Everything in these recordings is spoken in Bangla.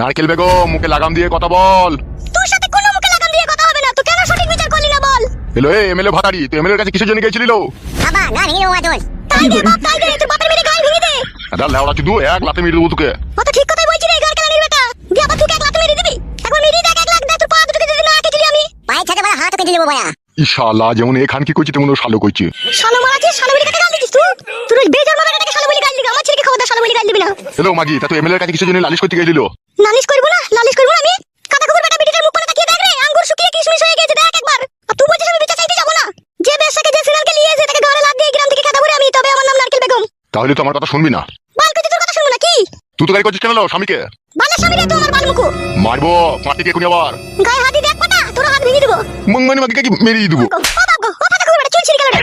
নারকেল বেগম মুখে লাগাম দিয়ে কথা বল। তোর সাথে কোনো মুখে লাগাম দিয়ে কথা হবে না তুই কেন সঠিক বিচার করলি না বল? এলো এ এমএলএ ভাতারি তুই এমএলএর কাছে কিসের জন্য গেছিলি বাবা না ভেঙে দেবো দোষ তাই দে বাপ তাই দে তোর বাপের মেরে গাল ভেঙে দে। এটা লেওড়া চুদু এক লাতে মেরে দেবো তোকে। ও তো ঠিক কথাই বলছি রে গাল কেলানির বেটা। দিয়ে আবার তুই এক লাত মেরে দিবি? একবার মেরে দেখ এক লাখ দে তোর পা দুটোকে যদি না কেটে আমি। পায়ের ছাতে বড় হাত কেটে দেবো বয়া ইশালা যেমন এখান কি করছি তেমন ও শালো করছে। শালো মারাছিস শালো বলি কাকে গাল তুই তোর ওই বেজর মারা বলি গাল দিবি আমার ছেলেকে খবরদার শালো বলি গাল দিবি না? এলো মাগি তা তুই এমএলএর কাছে কিসের জন্য লালিশ করতে গেছিল নালিশ করব না? নালিশ করব না আমি? কাকা কুকুর বেটা বেটিটার মুখ পানে তাকিয়ে দেখ রে আঙ্গুর শুকিয়ে কিশমিশ হয়ে গেছে দেখ একবার। আর তুই বলছিস আমি বিচার চাইতে যাব না? যে বেশাকে যে সিরিয়ালকে নিয়ে এসে তাকে ঘরে লাদ দিয়ে গ্রাম থেকে খেতে আমি তবে আমার নাম নারকেল বেগম। তাহলে তো আমার কথা শুনবি না? বাল কইতে তোর কথা শুনব না কি? তুই তো গাড়ি করছিস কেন লো, স্বামীকে? বালের স্বামী রে আমার বাল মুখো মারবো মারতে কে আবার। গায়ে হাতি দেখ পাটা তোর হাত ভেঙে দেবো। মংমানি মাগিকে কি মেরিয়ে দেবো ও বাবা গো ও পাতা কুকুর বেটা চুল ছিঁড়ে গেল রে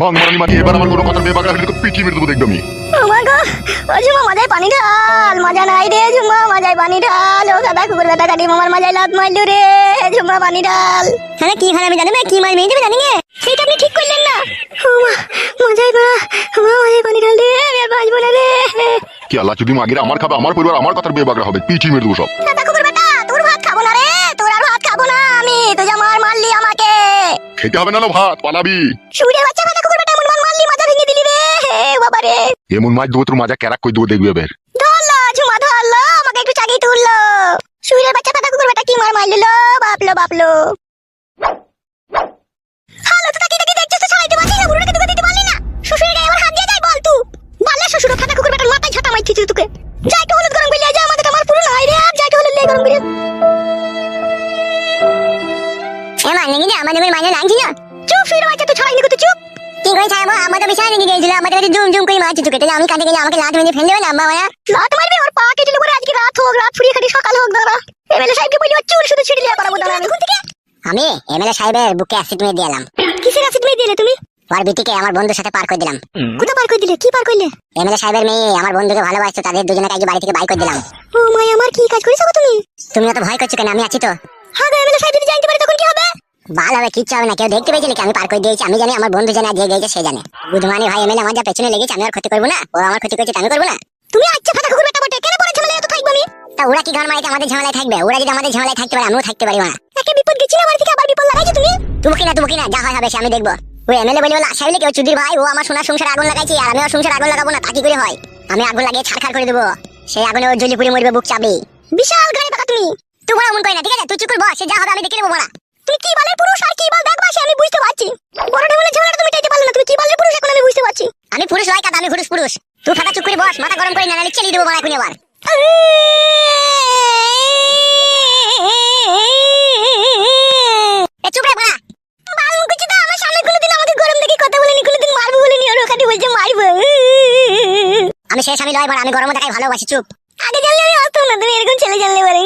মাং মারানি মাগি এবার আমার কোনো তো পিটিয়ে মেরে দেবো দেখবি আমি। ও গো ও ঝুমা মাজায় পানি ঢাল মজা নাই রে মাজায় পানি ঢাল ও গাদা কুকুর কাটি মামার মাজায় লাত মারলো রে ঝুমা পানি ঢাল। কি হয় আমি জানি না কি মার মেয়ে দেবে জানি গে? সেইটা আপনি ঠিক করলেন না। ও মা মাজায় মা মাজায় পানি ঢাল রে আমি আর বাঁচবো না রে। কি আল্লাহ চুদি মাগির আমার খাবে আমার পরিবার আমার কথার হবে পিটিয়ে মেরে দেবো সব। গাদা কুকুর বেটা তোর ভাত খাব না রে তোর আর ভাত খাব না আমি তুই যা মার মারলি আমাকে। খেতে হবে না লো ভাত পালাবি। সুরে বাচ্চা গাদা কুকুর বেটা এমন মার মারলি মাজা ভেঙে দিলি রে হে বাবা রে এমন মাছ দেবো তোর মাজা ক্যারাক কই দেবো দেখবি এবার ধরলো ঝুমা ধরলো আমাকে একটু চাগিয়ে তুললো। শুয়ের বাচ্চা পাতা কুকুর বেটা কি মার মারলো বাপলো বাপলো। আমাদের বিশাল নিয়ে গিয়েছিল আমাদের কাছে জুম জুম করে মারছি চুকে তাহলে আমি কাঁদে গেলে আমাকে লাত মেরে ফেলে দেবে না আম্মা মারা। লাত মারবি? ওর পা কেটে করে আজকে রাত হোক রাত ফুরিয়ে খাটি সকাল হোক দাঁড়া। এমএলএ সাহেবকে বলি ওর চুল শুধু ছিড়ে লিয়া করাবো দাঁড়া। আমি কোন থেকে? আমি এমএলএ সাহেবের বুকে অ্যাসিড মেরে দিলাম কিসের অ্যাসিড মেয়ে দিলে তুমি? ওর বিটিকে আমার বন্ধুর সাথে পার করে দিলাম। কোথা পার করে দিলে? কি পার করলে? এমএলএ সাহেবের মেয়ে আমার বন্ধুকে ভালোবাসতো তাদের দুজনকে আজকে বাড়ি থেকে বাই করে দিলাম। ও মাই আমার কি কাজ করেছ তুমি? তুমি অত ভয় করছ কেন? আমি আছি তো। হ্যাঁ গো এমএলএ সাহেব যদি জানতে পারে তখন কি হবে? ভালো হবে কিচ্ছু হবে না। কেউ দেখতে পেয়েছিল আমি পার করে দিয়েছি। আমি জানি আমার বন্ধু জানে আর যে গেছে সে জানে। বুধমানি ভাই এমএলএ আমার যা পেছনে লেগেছে আমি আর ক্ষতি করব না। ও আমার ক্ষতি করছে আমি করব না। তুমি আচ্ছা ফাটা কুকুর বেটা বটে? কেন এত থাকব আমি? তা ওরা কি ঘর মারিতে আমাদের ঝামেলায় থাকবে। ওরা যদি আমাদের ঝামেলায় থাকতে পারে আমিও থাকতে পারি না একে বিপদ বাড়ি থেকে আবার বিপদ লাগাইছো তুমি? তুমি কিনা তুমি কিনা যা হয় হবে সে আমি দেখব। ওই এমএলএ বলে বলে আশা হইলে কেউ চুদির ভাই ও আমার সোনার সংসার আগুন লাগাইছে আর আমি ওর সংসার আগুন লাগাবো না তা কি করে হয়? আমি আগুন লাগিয়ে ছাড়খাড় করে দেবো। সেই আগুনে ওর জ্বলি পুড়ে মরবে বুক চাবি বিশাল গাড়ি পাকা তুমি। তুই বড় মন করি না ঠিক আছে? তুই চুপ করে বস সে যা হবে আমি দেখে নেব তুমি কি বালের পুরুষ? আর কি বাল আমি বুঝতে পারছি। বড় ঝামেলাটা তুমি পারলে না। তুমি কি বালের পুরুষ? এখন আমি বুঝতে পারছি। আমি পুরুষ কাদা আমি পুরুষ পুরুষ। তুই ফাটা চুপ করে বস মাথা গরম করে না চালিয়ে দেবো বড়া এখন আবার। এ চুপ রে বড়া। বাল মুখে তো আমার সামনে কোনোদিন আমাকে গরম দেখে কথা বলেনি কোনোদিন মারবো বলেনি ওর ওখানে বলছে মারবো। আমি শেষ আমি লয় বড়া আমি গরম দেখাই ভালোবাসি চুপ। আগে জানলে আমি আসতাম না তুমি এরকম ছেলে জানলে পারে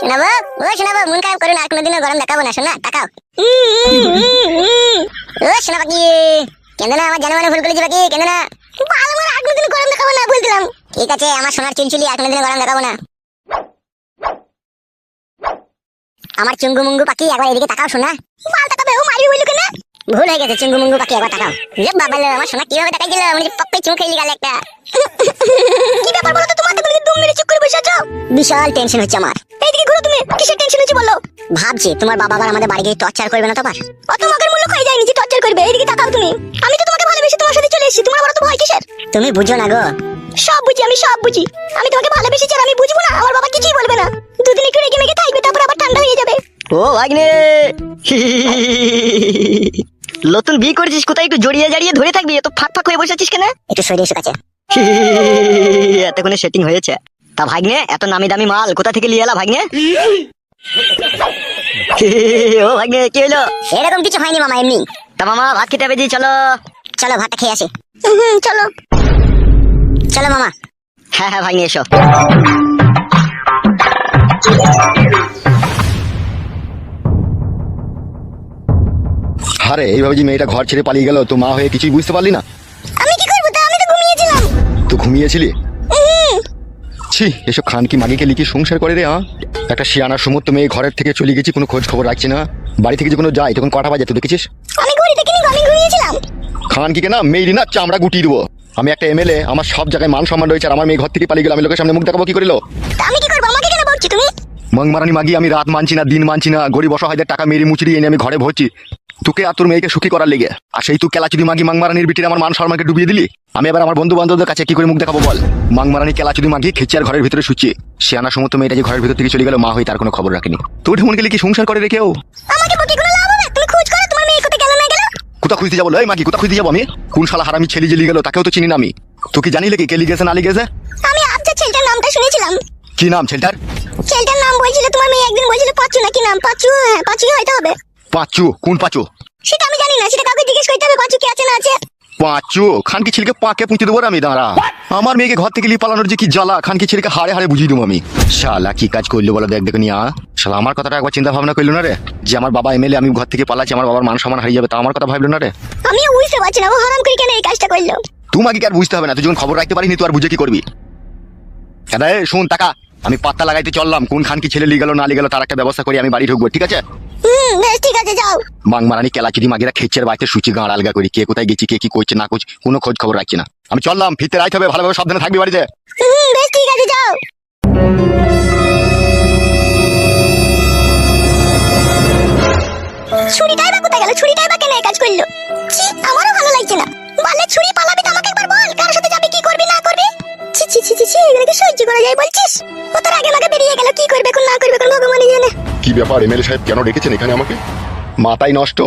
শোনাবো? ও শোনাবো মন খারাপ করো না কোনোদিনও গরম দেখাবো না শোনা তাকাও। ও শোনা বাকি কেন না আমার জানা মানে ভুল করেছি বাকি কেন না বাল আমার আর কোনোদিন গরম দেখাবো না বলছিলাম। ঠিক আছে আমার সোনার চুলচুলি আর কোনোদিনও গরম দেখাবো না। আমার চুঙ্গু মুঙ্গু পাখি একবার এদিকে তাকাও শোনা বাল তাকাবে ও মারবি বলল কেন? ভুল হয়ে গেছে চিঙ্গু মুঙ্গু পাখি একবার তাকাও। যে বাবা লো, আমার সোনা কীভাবে দিল? চুমু খেয়ে গেল একটা। কি ব্যাপার বলো তো তোমার? দুম মেরে চুপ করে বসে আছো? বিশাল টেনশন হচ্ছে আমার। এইদিকে ঘুরো তুমি কিসের টেনশন হচ্ছে বলো? ভাবছি তোমার বাবা আবার আমাদের বাড়ি গিয়ে টর্চার করবে না তোমার আবার? অত মগের মূল্য খাই যায়নি যে টর্চার করবে এইদিকে তাকাও তুমি। আমি তোমার সাথে চলে এসেছি তোমার বড় তো ভয় কিসের? তুমি বুঝো না গো। সব বুঝি আমি সব বুঝি। আমি তোমাকে ভালোবেসেছি আর আমি বুঝব না আমার বাবা কিছুই বলবে না। দুদিন একটু রেগে মেগে থাকবে তারপর আবার ঠান্ডা হয়ে যাবে। ও ভাগ্নে নতুন বিয়ে করেছিস কোথায় একটু জড়িয়ে জড়িয়ে ধরে থাকবি? এত ফাঁক ফাঁক হয়ে বসে আছিস কেন? একটু সরিয়ে এসে কাছে এতক্ষণে সেটিং হয়েছে। তা ভাগ্নে এত নামি দামি মাল কোথা থেকে নিয়ে এলা ভাগ্নে? ও ভাগ্নে কি হলো? এরকম কিছু হয়নি মামা এমনি। তা মামা ভাত খেতে হবে চলো। চলো ভাতটা খেয়ে আসি। হুম চলো। চলো মামা। হ্যাঁ হ্যাঁ ভাগ্নে এসো। আরে এইভাবে যে মেয়েটা ঘর ছেড়ে পালিয়ে গেল তো মা হয়ে কিছুই বুঝতে পারলি না? আমি কি করব তা? আমি তো ঘুমিয়েছিলাম। তো ঘুমিয়েছিলি? ছি এসব খান কি মাগিকে লিখে সংসার করে রে হ্যাঁ? একটা শিয়ানার সমস্ত মেয়ে ঘরের থেকে চলে গেছি কোনো খোঁজ খবর রাখছি না। বাড়ি থেকে যখন যাই তখন কটা বাজে তুই দেখেছিস? আমি ঘড়ি দেখিনি আমি ঘুমিয়েছিলাম। খান কি না মেয়েরই না চামড়া গুটিয়ে দেবো। আমি একটা এমএলএ আমার সব জায়গায় মান সম্মান রয়েছে আর আমার মেয়ে ঘর থেকে পালিয়ে গেল আমি লোকের সামনে মুখ দেখাবো কি করিল? আমি কি করব? আমাকে কেন বলছি তুমি? মংমারানি মাগি আমি রাত মানছি না দিন মানছি না গরিব অসহায়দের টাকা মেরে মুচড়ি এনে আমি ঘরে ভরছি। তোকে আর তোর মেয়েকে সুখী করার লেগে। আর সেই তুই কেলা চুদি মাগি মাংমারানির বিটির আমার মান সম্মানকে ডুবিয়ে দিলি? আমি এবার আমার বন্ধু বান্ধবদের কাছে কি করে মুখ দেখাবো বল? মাংমারানি কেলা চুদি মাগি খেচে আর ঘরের ভিতরে শুচ্ছি। সে আনা সমস্ত মেয়েটা যে ঘরের ভিতর থেকে চলে গেল মা হয়ে তার কোনো খবর রাখেনি। তোর ঢেমন গেলে কি সংসার করে রেখেও আমাকে বকে কোনো লাভ হবে তুমি খোঁজ করো তোমার মেয়ে কোথায় গেল না গেল কোথা খুঁজতে যাব এই মাগি কোথা খুঁজতে যাব আমি? কোন শালা হারামি ছেলে জেলি গেল তাকেও তো চিনি না আমি। তুই কি জানি কি কেলি গেছে না গেছে আমি আপনার ছেলেটার নামটা শুনেছিলাম। কি নাম ছেলেটার? ছেলেটার নাম বলছিল তোমার মেয়ে একদিন বলছিল পাঁচু নাকি নাম? পাঁচু হ্যাঁ পাঁচু হয়তো হবে। পাঁচু কোন পাঁচু? সেটা আমি জানি না সেটা কাউকে জিজ্ঞেস করতে হবে পাঁচু কি আছে না আছে। পাঁচু খানকি ছেলেকে পাকে পুঁতে দেবো আমি দাঁড়া। আমার মেয়েকে ঘর থেকে লিয়ে পালানোর যে কি জ্বালা খানকি ছেলেকে হারে হারে বুঝিয়ে দেবো আমি। শালা কি কাজ করল বলো দেখ দেখো নিয়া শালা আমার কথাটা একবার চিন্তা ভাবনা করল না রে? যে আমার বাবা এমএলএ আমি ঘর থেকে পালাচ্ছি আমার বাবার মান সম্মান হারিয়ে যাবে তা আমার কথা ভাবলো না রে? আমিও বুঝতে পারছি না ও হারাম করে কেন এই কাজটা করল? তোমাকে কি আর বুঝতে হবে না? তুই যখন খবর রাখতে পারিনি তুই আর বুঝে কি করবি? এ, শোন টাকা। আমি পাত্তা লাগাইতে চললাম কোন খান কি ছেলে লিয়ে গেল না লিয়ে গেল তার একটা ব্যবস্থা করে আমি বাড়ি ঢুকবো ঠিক আছে? হুম বেশ ঠিক আছে যাও। মাংমারানি কেলাচুরি মাগিরা বাড়িতে সুচি গাঁড় আলগা করি কে কোথায় গেছি কে কি করছে না করছে কোনো খোঁজ খবর না। আমি চললাম ফিরতে রাইতে হবে ভালোভাবে সাবধানে থাকবি বাড়িতে। হুম বেশ ঠিক আছে যাও। ছুরিটাই বা কোথায় গেল? ছুরিটাই বা কেন কাজ করল? ছি আমারও ভালো লাগছে না। বলে ছুরি পালাবি তো আমাকে একবার বল কার সাথে যাবি কি করবি না করবি? ছি ছি ছি ছি ছি এগুলোকে সহ্য করা যায় বলছিস? আগে আমাকে বেরিয়ে গেল। কি করবে কোন না করবে কোন ভগবানই জানে। কি ব্যাপার এমএলএ সাহেব কেন রেখেছেন এখানে আমাকে? মাথায় নষ্ট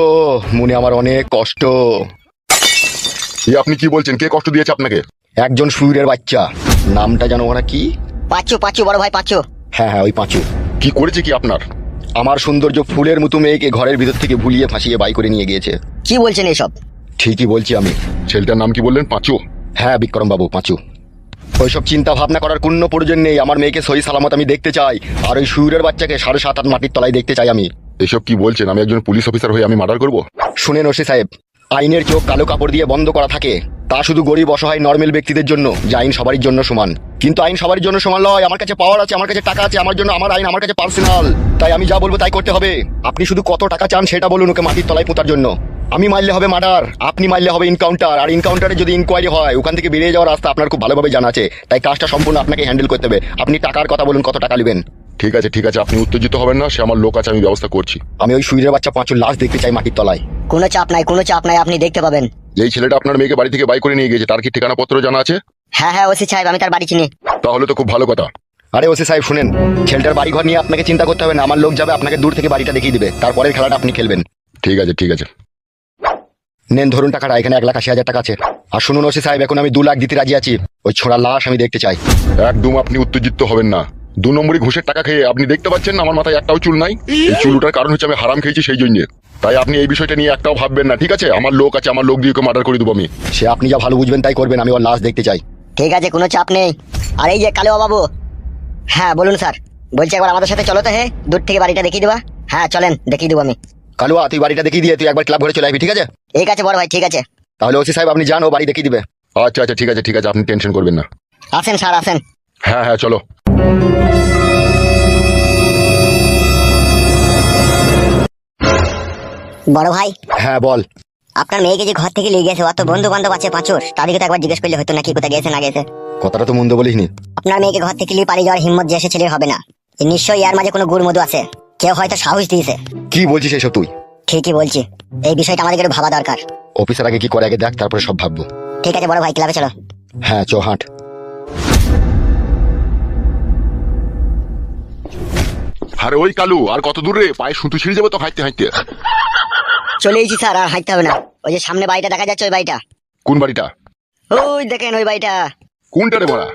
মনে আমার অনেক কষ্ট। এ আপনি কি বলছেন? কে কষ্ট দিয়েছে আপনাকে? একজন সুরের বাচ্চা। নামটা জানো ওরা কি? পাঁচু পাঁচু বড় ভাই পাঁচু। হ্যাঁ হ্যাঁ ওই পাঁচু। কি করেছে কি আপনার? আমার সৌন্দর্য ফুলের মতো মেয়েকে ঘরের ভিতর থেকে ভুলিয়ে ফাঁসিয়ে বাই করে নিয়ে গিয়েছে। কি বলছেন এসব? ঠিকই বলছি আমি। ছেলেটার নাম কি বললেন? পাঁচু? হ্যাঁ বিক্রম বাবু পাঁচু। ওইসব চিন্তা ভাবনা করার কোনো প্রয়োজন নেই। আমার মেয়েকে সহি সালামত আমি দেখতে চাই। আর ওই সুরের বাচ্চাকে সাড়ে সাত আট মাটির তলায় দেখতে চাই আমি। এসব কি বলছেন? আমি একজন পুলিশ অফিসার হয়ে আমি মার্ডার করব? শুনেন ওসি সাহেব আইনের চোখ কালো কাপড় দিয়ে বন্ধ করা থাকে। তা শুধু গরিব অসহায় নর্মাল ব্যক্তিদের জন্য যে আইন সবারই জন্য সমান। কিন্তু আইন সবার জন্য সমান নয়। আমার কাছে পাওয়ার আছে আমার কাছে টাকা আছে আমার জন্য আমার আইন আমার কাছে পার্সোনাল তাই আমি যা বলব তাই করতে হবে। আপনি শুধু কত টাকা চান সেটা বলুন ওকে মাটির তলায় পোতার জন্য। আমি মারলে হবে মার্ডার আপনি মারলে হবে ইনকাউন্টার আর ইনকাউন্টারে যদি ইনকোয়ারি হয় ওখান থেকে বেরিয়ে যাওয়ার রাস্তা আপনার খুব ভালোভাবে জানা আছে। তাই কাজটা সম্পূর্ণ আপনাকে হ্যান্ডেল করতে হবে। আপনি টাকার কথা বলুন কত টাকা নেবেন? ঠিক আছে ঠিক আছে আপনি উত্তেজিত হবেন না সে আমার লোক আছে আমি ব্যবস্থা করছি। আমি ওই সুইরের বাচ্চা পাঁচুর লাশ দেখতে চাই মাটির তলায়। কোনো চাপ নাই কোনো চাপ নাই আপনি দেখতে পাবেন। এই ছেলেটা আপনার মেয়েকে বাড়ি থেকে বাই করে নিয়ে গেছে তার কি ঠিকানা পত্র জানা আছে? হ্যাঁ হ্যাঁ ওসি সাহেব আমি তার বাড়ি চিনি। তাহলে তো খুব ভালো কথা। আরে ওসি সাহেব শুনেন ছেলেটার বাড়ি ঘর নিয়ে আপনাকে চিন্তা করতে হবে না আমার লোক যাবে আপনাকে দূর থেকে বাড়িটা দেখিয়ে দিবে তারপরে খেলাটা আপনি খেলবেন। ঠিক আছে ঠিক আছে। নেন ধরুন টাকাটা এখানে এক লাখ আশি হাজার টাকা আছে। আর শুনুন ওসি সাহেব এখন আমি দু লাখ দিতে রাজি আছি। ওই ছোড়া লাশ আমি দেখতে চাই। একদম আপনি উত্তেজিত হবেন না। দু নম্বরই ঘুষের টাকা খেয়ে আপনি দেখতে পাচ্ছেন না আমার মাথায় একটাও চুল নাই। এই চুল ওঠার কারণ হচ্ছে আমি হারাম খেয়েছি সেই জন্য। তাই আপনি এই বিষয়টা নিয়ে একটাও ভাববেন না ঠিক আছে? আমার লোক আছে আমার লোক দিয়ে মার্ডার করে দেবো আমি। সে আপনি যা ভালো বুঝবেন তাই করবেন আমি ওর লাশ দেখতে চাই। ঠিক আছে কোনো চাপ নেই। আর এই যে কালো বাবু। হ্যাঁ বলুন স্যার। বলছি একবার আমাদের সাথে চলো তো হে। দূর থেকে বাড়িটা দেখিয়ে দেবা। হ্যাঁ চলেন দেখিয়ে দেবো আমি। কালুয়া তুই বাড়িটা দেখিয়ে দিয়ে তুই একবার ক্লাব ঘরে চলে আসবি ঠিক আছে? ঠিক আছে বড় ভাই ঠিক আছে। তাহলে ওসি সাহেব আপনি যান ও বাড়ি দেখিয়ে দিবে। আচ্ছা আচ্ছা ঠিক আছে ঠিক আছে আপনি টেনশন করবেন না। আসেন স্যার আসেন। হ্যাঁ হ্যাঁ চলো। বড় ভাই হ্যাঁ বল। আপনার মেয়েকে যে ঘর থেকে নিয়ে গেছে অত বন্ধু বান্ধব আছে পাঁচুর। তাদেরকে তো একবার জিজ্ঞেস করলে হতো নাকি কোথায় গেছে না গেছে। কথাটা তো মন্দ বলিসনি। আপনার মেয়েকে ঘর থেকে নিয়ে পালিয়ে যাওয়ার হিম্মত যে ছেলে হবে না। নিশ্চয়ই এর মাঝে কোনো গুড় মধু আছে। কেউ হয়তো সাহস দিয়েছে। কি বলছিস এসব তুই? ঠিকই বলছি। এই বিষয়টা আমাদের একটু ভাবা দরকার। অফিসার আগে কি করে আগে দেখ তারপরে সব ভাববো। ঠিক আছে বড় ভাই ক্লাবে চলো। হ্যাঁ চো হাঁট। আরে ওই কালু আর কত দূর রে? পায়ে সুতো ছিঁড়ে যাবে তো হাঁটতে হাঁটতে। চলে এসেছি স্যার আর হাঁটতে হবে না। ওই যে সামনে বাড়িটা দেখা যাচ্ছে ওই বাড়িটা। কোন বাড়িটা? ওই দেখেন ওই বাড়িটা। কোনটা রে বড়া?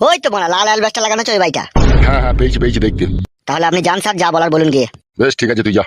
ওই তো বড়া লাল অ্যালবাসটা লাগানো আছে ওই বাড়িটা। হ্যাঁ হ্যাঁ পেয়েছি পেয়েছি দেখতে। তাহলে আপনি যান স্যার যা বলার বলুন গিয়ে। বেশ ঠিক আছে তুই যা।